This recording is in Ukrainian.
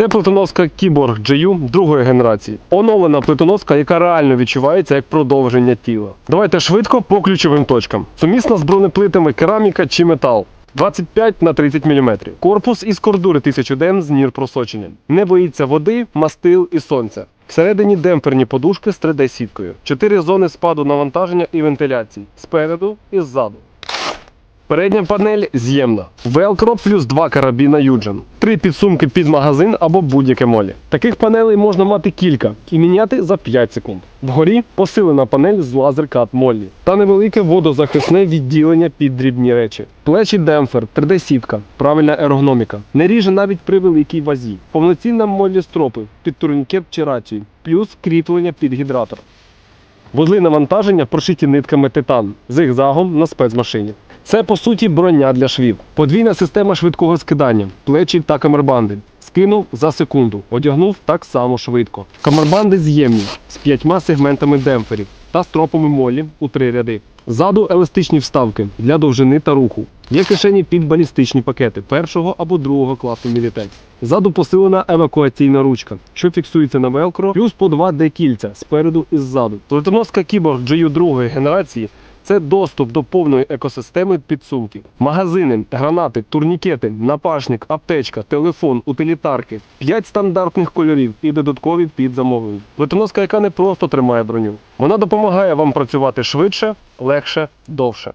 Це плитоноска Keyboard GU другої генерації. Оновлена плитоноска, яка реально відчувається як продовження тіла. Давайте швидко по ключовим точкам. Сумісна з бронеплитами кераміка чи метал. 25 на 30 мм. Корпус із кордури 1000 ден з нір просоченням. Не боїться води, мастил і сонця. Всередині демпферні подушки з 3D-сіткою. Чотири зони спаду навантаження і вентиляції. Спереду і ззаду. Передня панель з'ємна. Velcro плюс два карабіна Юджин. Три підсумки під магазин або будь-яке молі. Таких панелей можна мати кілька і міняти за 5 секунд. Вгорі посилена панель з лазер-кат моллі та невелике водозахисне відділення під дрібні речі. Плечі демпфер, 3D-сітка, правильна ергономіка. Не ріже навіть при великій вазі. Повноцінна моллі стропи під турнікет чи рацію, плюс кріплення під гідратор. Вузли навантаження прошиті нитками титан зигзагом на спецмашині. Це по суті броня для швів. Подвійна система швидкого скидання, плечі та камербанди. Скинув за секунду, одягнув так само швидко. Камербанди з'ємні з п'ятьма сегментами демпферів та стропами молі у три ряди. Ззаду еластичні вставки для довжини та руху. Є кишені під балістичні пакети першого або другого класу Militech. Ззаду посилена евакуаційна ручка, що фіксується на велкро, плюс по два декільця спереду і ззаду. Плитоноска Keyboard GU другої генерації це доступ до повної екосистеми підсумків. Магазини, гранати, турнікети, напашник, аптечка, телефон, утилітарки, 5 стандартних кольорів і додаткові під замовлення. Плитоноска, яка не просто тримає броню, вона допомагає вам працювати швидше, легше, довше.